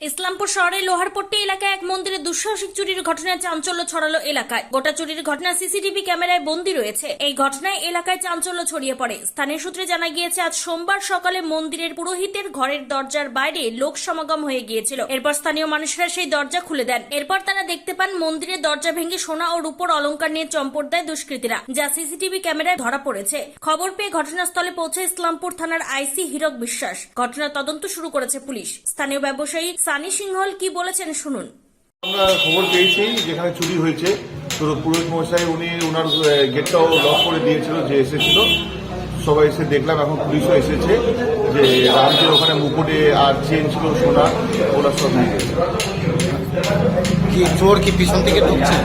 ইসলামপুর শহরের লোহারপট্টি এলাকায় এক মন্দিরে দুঃসাহসিক চুরির ঘটনায় চাঞ্চল্য ছড়ালো এলাকায়। গোটা চুরির ঘটনা সিসিটিভি ক্যামেরায় বন্দী রয়েছে। এই ঘটনায় এলাকায় চাঞ্চল্য ছড়িয়ে পড়ে। স্থানীয় সূত্রে জানা গিয়েছে, আজ সোমবার সকালে মন্দিরের পুরোহিতের ঘরের দরজার বাইরে লোক সমাগম হয়ে গিয়েছিল। এরপর স্থানীয় মানুষরা সেই দরজা খুলে দেন। এরপর তারা দেখতে পান, মন্দিরের দরজা ভেঙে সোনা ও রূপর অলঙ্কার নিয়ে চম্পট দেয় দুষ্কৃতীরা, যা সিসিটিভি ক্যামেরায় ধরা পড়েছে। খবর পেয়ে ঘটনাস্থলে পৌঁছে ইসলামপুর থানার আইসি হীরক বিশ্বাস। ঘটনার তদন্ত শুরু করেছে পুলিশ। স্থানীয় ব্যবসায়ী সানি সিংহল কি বলেছেন শুনুন। আমরা খবর পেয়েছি যেখানে চুরি হয়েছে। তো পুরোহিত মশাই উনি ওনার গেটটাও লক করে দিয়েছিল যে এসেছিল। সবাই এসে দেখলাম এখন পুলিশও এসেছে যে রামজির ওখানে মুকুটে আর চেন ছিল সোনা ওরা সব নিয়ে গেছে। কি চোর কি পিছন থেকে ঢুকছে?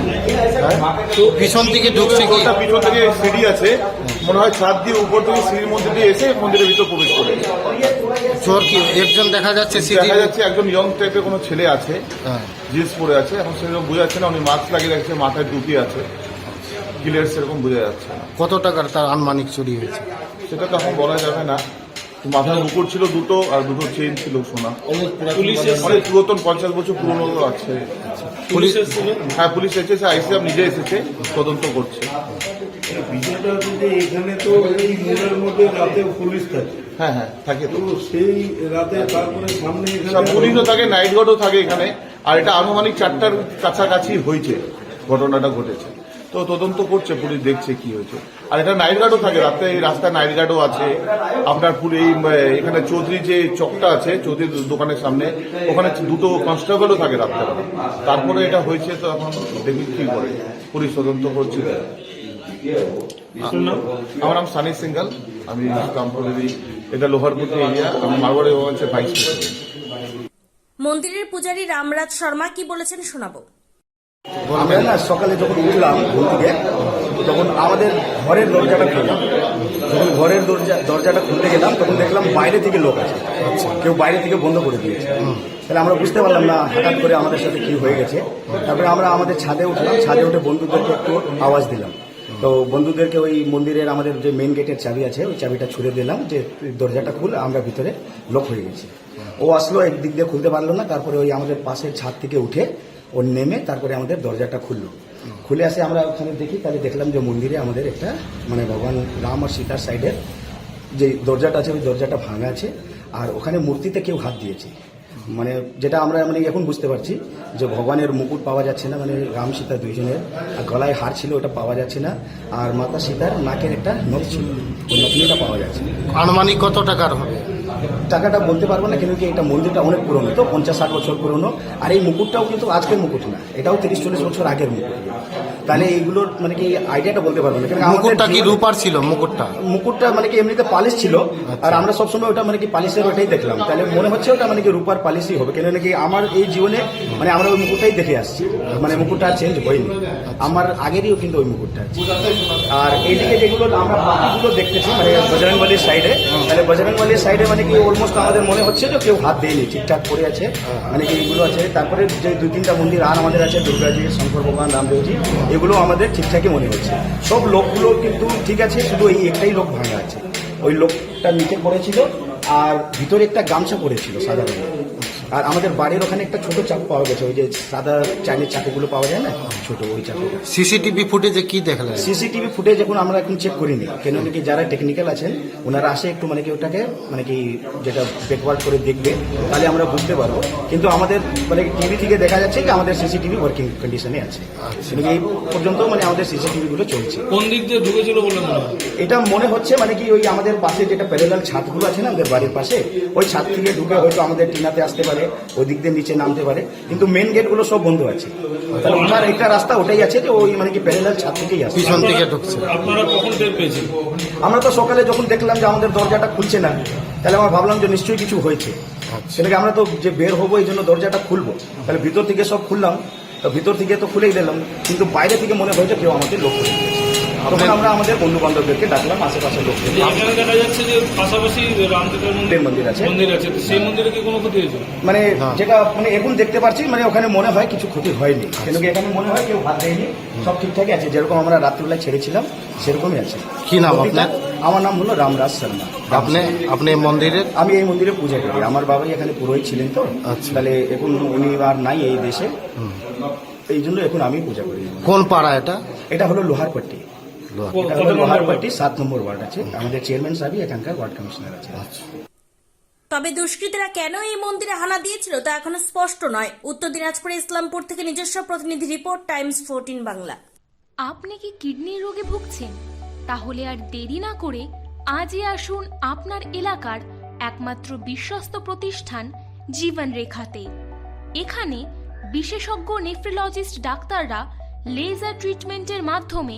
পিছন থেকে ঢুকছে কি? পিছন থেকে সিঁড়ি আছে। মনে হয় ছাদ দিয়ে উপর থেকে সিঁড়ির মধ্যে দিয়ে এসে মন্দিরের ভিতর প্রবেশ করে। চোর কি? একজন দেখা যাচ্ছে দেখা যাচ্ছে একজন ইয়ং টাইপের কোনো ছেলে আছে হ্যাঁ। জিন্স পরে আছে এখন সেরকম বোঝা যাচ্ছে না উনি মাস্ক লাগিয়ে রাখছে মাথায় টুপি আছে। ক্লিয়ার সেরকম বোঝা যাচ্ছে না। কত টাকার তার আনুমানিক চুরি হয়েছে? সেটা তো এখন বলা যাবে না। মাথার মুকুট ছিল দুটো আর দুটো চেইন ছিল সোনা। অনেক পুরাতন পঞ্চাশ বছর পুরনো আছে। পুলিশ হ্যাঁ পুলিশ এসেছে আইসিএফ নিজে এসেছে তদন্ত করছে। বিষয়টা হচ্ছে এখানে তো এই মোড়ের মধ্যে রাতে পুলিশ থাকে। হ্যাঁ হ্যাঁ থাকে তো। তো সেই রাতে তারপরে সামনে পুলিশও থাকে নাইট গার্ডও থাকে এখানে। আর এটা আনুমানিক চারটার কাছাকাছি হয়েছে ঘটনাটা ঘটেছে। তো তদন্ত করছে পুলিশ দেখছে কি হয়েছে। আর এটা নাইট গার্ডও থাকে রাতে এই রাস্তায় নাইট গার্ডও আছে। আপনার পুরো এই এখানে চৌধুরী যে চকটা আছে চৌধুরীর দোকানের সামনে ওখানে দুটো কনস্টেবলও থাকে রাত্রেবেলা। তারপরে এটা হয়েছে তো এখন দেখি কি করে। পুলিশ তদন্ত করছে। আমার নাম সানি সিঙ্গাল। আমি ইসলামপুরেরই এটা লোহারপুর এরিয়া। আমি মারওয়াড়ি হচ্ছে ভাইস প্রেসিডেন্ট মন্দিরের পূজারী রামরাজ শর্মা কি বলেছেন শোনাবো। আমরা না সকালে যখন উঠলাম ঘুম থেকে তখন আমাদের ঘরের দরজাটা খুললাম যখন ঘরের দরজা দরজাটা খুলতে গেলাম তখন দেখলাম বাইরে থেকে লোক আছে। কেউ বাইরে থেকে বন্ধ করে দিয়েছে। তাহলে আমরা বুঝতে পারলাম না হঠাৎ করে আমাদের সাথে কি হয়ে গেছে। তারপরে আমরা আমাদের ছাদে উঠলাম। ছাদে উঠে বন্ধুদেরকে একটু আওয়াজ দিলাম। তো বন্ধুদেরকে ওই মন্দিরের আমাদের যে মেন গেটের চাবি আছে ওই চাবিটা ছুড়ে দিলাম যে দরজাটা খুল আমরা ভিতরে লোক হয়ে গেছি। ও আসলো একদিক দিয়ে খুলতে পারল না। তারপরে ওই আমাদের পাশের ছাদ থেকে উঠে ও নেমে তারপরে আমাদের দরজাটা খুললো। খুলে আসে আমরা ওখানে দেখি, তাহলে দেখলাম যে মন্দিরে আমাদের একটা মানে ভগবান রাম আর সীতার সাইডের যে দরজাটা আছে, ওই দরজাটা ভাঙা আছে, আর ওখানে মূর্তিতে কেউ হাত দিয়েছে। মানে যেটা আমরা মানে এখন বুঝতে পারছি যে ভগবানের মুকুট পাওয়া যাচ্ছে না মানে রাম সীতা দুইজনের, আর গলায় হার ছিল ওটা পাওয়া যাচ্ছে না, আর মাতা সীতার নাকের একটা নখ ছিল, ওই নকলিটা পাওয়া যাচ্ছে। আনুমানিক কত টাকার হবে? টাকাটা বলতে পারব না কেন কি এটা মন্দিরটা অনেক পুরনো তো পঞ্চাশ ষাট বছর পুরনো আর এই মুকুটটাও কিন্তু আজকের মুকুট না এটাও তিরিশ চল্লিশ বছর আগের মুকুট। তাহলে এইগুলোর মানে কি আইডিয়াটা বলতে পারব না মুকুটটা কি রূপার ছিল মুকুটটা? মুকুটটা মানে কি এমনিতে পালিশ ছিল আর আমরা সবসময় ওটা মানে কি পালিশের ওটাই দেখলাম। তাহলে মনে হচ্ছে ওটা মানে কি রূপার পালিশই হবে কেন নাকি আমার এই জীবনে মানে আমরা ওই মুকুটটাই দেখে আসছি মানে মুকুটটা চেঞ্জ হয়নি। আমার আগেরইও কিন্তু ওই মুকুটটা আর এইদিকে যেগুলো আমরা বাকিগুলো দেখতেছি মানে বজরংবলির সাইডে তাহলে বজরংবলির সাইডে মানে কি অলমোস্ট আমাদের মনে হচ্ছে যে কেউ হাত দেয়নি, ঠিকঠাক করে আছে মানে এইগুলো আছে। তারপরে যে দুই তিনটা মন্দির আর আমাদের আছে দুর্গাজি শঙ্কর ভগবান রামদেবজি এগুলো আমাদের ঠিকঠাকই মনে হচ্ছে। সব লোকগুলো কিন্তু ঠিক আছে, শুধু এই একটাই লোক ভাঙা আছে। ওই লোকটা নিচে পড়েছিল আর ভিতরে একটা গামছা পড়েছিল রঙের আর আমাদের বাড়ির ওখানে একটা ছোট চাকু পাওয়া গেছে ওই যে সাদা চাইনিজ চাকুগুলো পাওয়া যায় না? ছোট ওই চাকুটা। সিসিটিভি ফুটেজে কি দেখলেন? সিসিটিভি ফুটেজ এখন আমরা এখন চেক করিনি। কেন নাকি যারা টেকনিক্যাল আছেন ওনারা আসে একটু মানে কি ওটাকে মানে কি যেটা ব্যাকওয়ার্ড করে দেখবে তাহলে আমরা বুঝতে পারব। কিন্তু আমাদের মানে টিভি থেকে দেখা যাচ্ছে যে আমাদের সিসিটিভি ওয়ার্কিং কন্ডিশনে আছে। কিন্তু এই পর্যন্ত মানে আমাদের সিসিটিভি গুলো চলছে। কোন দিক দিয়ে ঢুকেছিল বলে মনে হয়? এটা মনে হচ্ছে মানে কি ওই আমাদের পাশে যেটা প্যারেলাল ছাদগুলো আছে না আমাদের বাড়ির পাশে ওই ছাদ থেকে ঢুকে হয়তো আমাদের টিনাতে আসতে পারে। ওই দিক দিয়ে নিচে নামতে পারে কিন্তু মেন গেটগুলো সব বন্ধ আছে। তাহলে ওঠার একটা রাস্তা ওটাই আছে যে ওই মানে কি প্যারেলাল ছাদ থেকেই আসছে। পিছন থেকে ঢুকছে। আপনারা কখন টের পেয়েছেন? আমরা তো সকালে যখন দেখলাম যে আমাদের দরজাটা খুলছে না তাহলে আমরা ভাবলাম যে নিশ্চয়ই কিছু হয়েছে। সেটাকে আমরা তো যে বের হব এই জন্য দরজাটা খুলবো। তাহলে ভিতর থেকে সব খুললাম তো ভিতর থেকে তো খুলেই দিলাম কিন্তু বাইরে থেকে মনে হয়েছে কেউ আমাদের লোক করে দিয়েছে। তখন আমরা আমাদের বন্ধু বান্ধবদেরকে ডাকলাম আশেপাশের এখানে দেখা যাচ্ছে যে পাশাপাশি রামদেবের মন্দির মন্দির আছে। মন্দির আছে। সেই মন্দিরে কি কোনো ক্ষতি হয়েছে? মানে যেটা মানে এখন দেখতে পাচ্ছি মানে ওখানে মনে হয় কিছু ক্ষতি হয়নি। কেন কি এখানে মনে হয় কেউ হাত দেয়নি। সব ঠিকঠাকই আছে। যেরকম আমরা রাত্রিবেলায় ছেড়েছিলাম সেরকমই আছে। কি নাম আপনার? আমার নাম হলো রামরাজ শর্মা। আপনি আপনি মন্দিরের আমি এই মন্দিরে পূজা করি। আমার বাবাই এখানে পুরোহিত ছিলেন তো। আচ্ছা। তাহলে এখন উনি আর নাই এই দেশে। এই জন্য এখন আমি পূজা করি। কোন পাড়া এটা? এটা হলো লোহারপট্টি লোহার। এটা কত হলো নম্বর লোহারপট্টি সাত নম্বর ওয়ার্ড আছে। আমাদের চেয়ারম্যান সাহেবই এখানকার ওয়ার্ড কমিশনার আছে তবে দুষ্কৃতীরা কেন এই মন্দিরে হানা দিয়েছিল তা এখনও স্পষ্ট নয়। উত্তর দিনাজপুরে ইসলামপুর থেকে নিজস্ব প্রতিনিধি রিপোর্ট টাইমস ফোরটিন বাংলা। আপনি কি কিডনির রোগে ভুগছেন? তাহলে আর দেরি না করে আজই আসুন আপনার এলাকার একমাত্র বিশ্বস্ত প্রতিষ্ঠান জীবন রেখাতে এখানে বিশেষজ্ঞ নেফ্রোলজিস্ট ডাক্তাররা লেজার ট্রিটমেন্টের মাধ্যমে